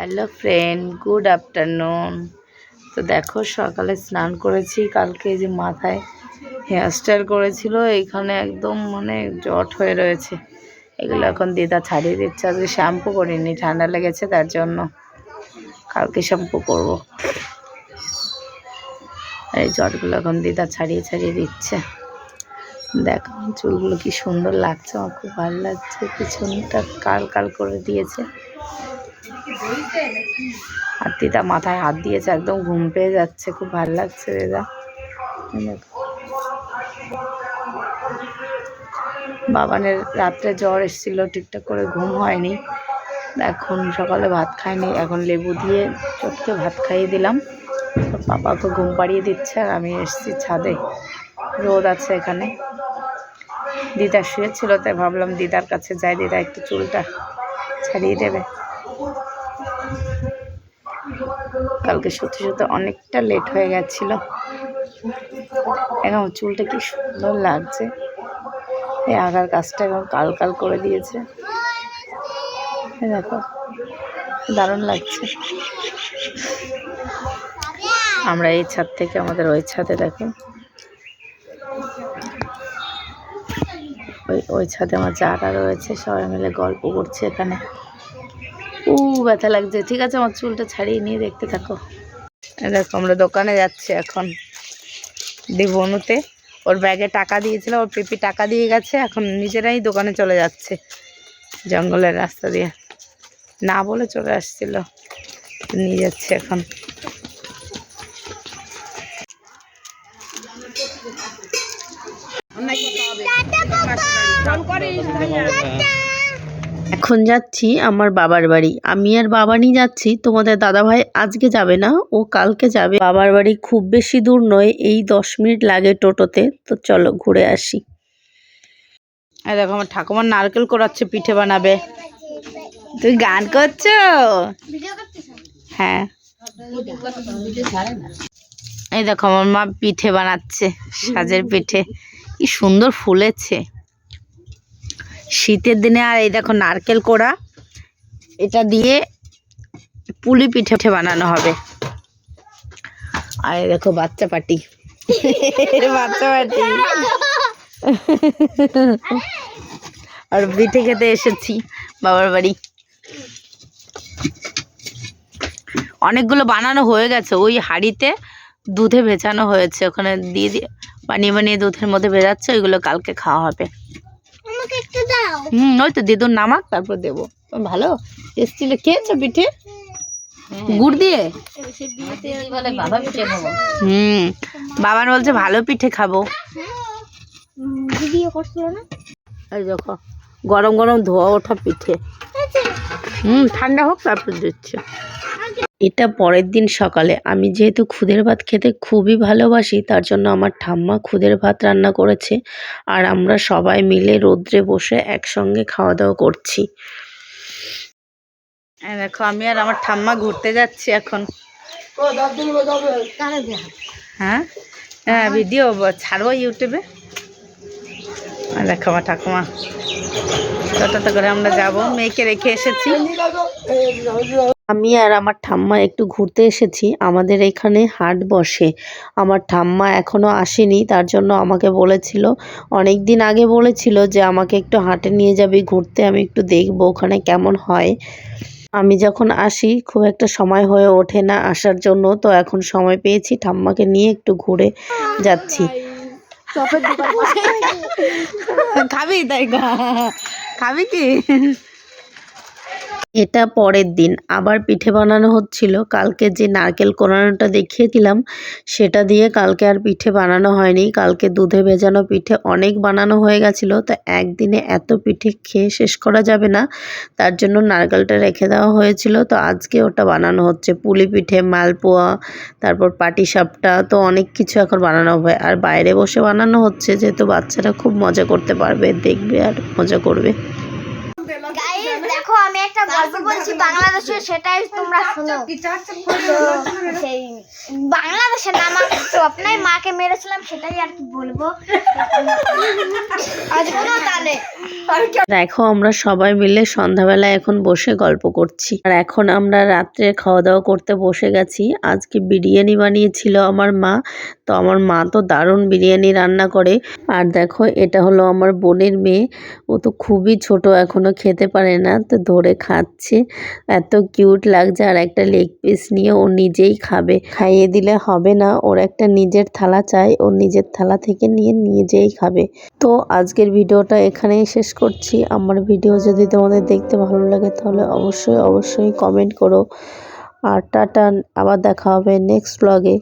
Hello friend, good afternoon. তো দেখো, সকালে স্নান করেছি, কালকে যে মাথায় হেয়ারস্টাইল করেছিল, এইখানে একদম মানে জট হয়ে রয়েছে। এগুলো এখন দিদা ছাড়িয়ে দিচ্ছে, আজকে শ্যাম্পু করিনি, ঠান্ডা লেগেছে তার জন্য কালকে শ্যাম্পু করব। এই জটগুলো এখন দিদা ছাড়িয়ে ছাড়িয়ে দিচ্ছে। দেখো, চুলগুলো কি সুন্দর লাগছে, আমার খুব ভালো লাগছে, পিছনটা কাল কাল করে দিয়েছে। আর দিদা মাথায় হাত দিয়েছে, একদম ঘুম পেয়ে যাচ্ছে, খুব ভালো লাগছে দিদা। বাবানের রাত্রে জ্বর এসেছিল, ঠিকঠাক করে ঘুম হয়নি। এখন সকালে ভাত খায়নি এখন লেবু দিয়ে চটকে ভাত খাইয়ে দিলাম। পাপাকে ঘুম পাড়িয়ে দিচ্ছে আর আমি এসেছি ছাদে। রোদ আছে এখানে। দিদা শুয়েছিল, তাই ভাবলাম দিদার কাছে যাই, দিদা একটু চুলটা ছাড়িয়ে দেবে। কালকে সত্যি সত্যি অনেকটা লেট হয়ে গেছিল। এখন চুলটা কি সুন্দর লাগছে। এই আগার কাজটা এখন কাল কাল করে দিয়েছে। দেখো, দারুণ লাগছে। আমরা এই ছাদ থেকে আমাদের ওই ছাদে দেখো। ওই ওই ছাদে আমার যারা রয়েছে সবাই মিলে গল্প করছে এখানে। উ ব্যথা লাগছে। ঠিক আছে আমার চুলটা ছাড়িয়ে নিয়ে দেখতে থাকো। দেখো আমরা দোকানে যাচ্ছি এখন। দিবনুতে ওর ব্যাগে টাকা দিয়েছিল ওর পিপি টাকা দিয়ে গেছে এখন নিজেরাই দোকানে চলে যাচ্ছে জঙ্গলের রাস্তা দিয়ে। না বলে চলে আসছিল নিয়ে যাচ্ছে এখন। এখন যাচ্ছি আমার বাবার বাড়ি। আমি আর বাবানি যাচ্ছি, তোমাদের দাদাভাই আজকে যাবে না, ও কালকে যাবে। বাবার বাড়ি খুব বেশি দূর নয়, এই দশ মিনিট লাগে টোটোতে। তো চলো ঘুরে আসি। দেখো, আমার ঠাকুমার নারকেল করাচ্ছে, পিঠে বানাবে। তুই গান করছ? হ্যাঁ। এই দেখো, আমার মা পিঠে বানাচ্ছে, সাজের পিঠে। কি সুন্দর ফুলেছে। শীতের দিনে আর এই দেখো নারকেল কোড়া এটা দিয়ে পুলি পিঠে বানানো হবে। আর এই দেখো বাচ্চা পাটি। বাচ্চা পাটি। আর পিঠে খেতে এসেছি বাবার বাড়ি। অনেকগুলো বানানো হয়ে গেছে ওই হাঁড়িতে দুধে ভেজানো হয়েছে। ওখানে দিয়ে দিয়ে বানিয়ে বানিয়ে দুধের মধ্যে ভেজাচ্ছে ওইগুলো কালকে খাওয়া হবে। হুম ওই তো দিদুর নামাক তারপর দেবো। ভালো? এসছিল খেয়েছো পিঠে? গুড় দিয়ে? হুম বাবার বলছে ভালো পিঠে খাব। এই দেখো গরম গরম ধোয়া ওঠা পিঠে। হুম ঠান্ডা হোক তারপর দিচ্ছে। এটা পরের দিন সকালে। আমি যেহেতু খুদের ভাত খেতে খুবই ভালোবাসি তার জন্য আমার ঠাম্মা খুদের ভাত রান্না করেছে আর আমরা সবাই মিলে রোদ্রে বসে একসঙ্গে খাওয়া দাওয়া করছি দেখো আমি আর আমার ঠাম্মা ঘুরতে যাচ্ছি এখন। হ্যাঁ? হ্যাঁ ভিডিও ছাড়বো ইউটিউবে আর দেখো আমার ঠাকুমা। টোটোতে করে আমরা যাব মেয়েকে রেখে এসেছি। আমি আর আমার ঠাম্মা একটু ঘুরতে এসেছি। আমাদের এখানে হাট বসে। আমার ঠাম্মা এখনও আসেনি তার জন্য আমাকে বলেছিল অনেক দিন আগে বলেছিল যে আমাকে একটু হাটে নিয়ে যাবি ঘুরতে আমি একটু দেখব ওখানে কেমন হয়। আমি যখন আসি খুব একটা সময় হয়ে ওঠে না আসার জন্য তো এখন সময় পেয়েছি ঠাম্মাকে নিয়ে একটু ঘুরে যাচ্ছি। খাবি তাই খাবি কি? এটা পরের দিন। আবার পিঠে বানানো হচ্ছিল। কালকে যে নারকেল কোরানোটা দেখিয়ে দিলাম, সেটা দিয়ে কালকে আর পিঠে বানানো হয়নি। কালকে দুধে ভেজানো পিঠে অনেক বানানো হয়ে গেছিল। তো একদিনে এত পিঠে খেয়ে শেষ করা যাবে না। তার জন্য নারকেলটা রেখে দেওয়া হয়েছিল। তো আজকে ওটা বানানো হচ্ছে। পুলি পিঠে, মালপোয়া, তারপর পাটিসাপটা তো অনেক কিছু এখন বানানো হবে। আর বাইরে বসে বানানো হচ্ছে, যেহেতু বাচ্চারা খুব মজা করতে পারবে, দেখবে আর মজা করবে গাইস দেখো আমি একটা গল্প বলছি বাংলাদেশে সেটাই তোমরা শোনো। সেই বাংলাদেশে নাম তো আপনার মাকে মেরেছিলাম সেটাই আর কি বলব। আজ কোনো তালে দেখো, আমরা সবাই মিলে সন্ধ্যাবেলা এখন বসে গল্প করছি। আর এখন আমরা রাত্রে খাওয়া দাওয়া করতে বসে গেছি। আজকে বিরিয়ানি বানিয়েছিল আমার মা, তো আমার মা তো দারুণ বিরিয়ানি রান্না করে। আর দেখো, এটা হলো আমার বোনের মেয়ে। ও তো খুবই ছোট, এখনও খেতে পারে না, তো ধরে খাচ্ছে। এত কিউট লাগছে, আর একটা লেগ পিস নিয়ে ও নিজেই খাবে। খাইয়ে দিলে হবে না, ওর একটা নিজের থালা চাই, ও নিজের থালা থেকে নিয়ে নিজেই খাবে। তো আজকের ভিডিওটা এখানেই শেষ করছি। আমার ভিডিও যদি তোমাদের দেখতে ভালো লাগে তাহলে অবশ্যই অবশ্যই কমেন্ট করো। আর টাটা, আবার দেখা হবে নেক্সট ব্লগে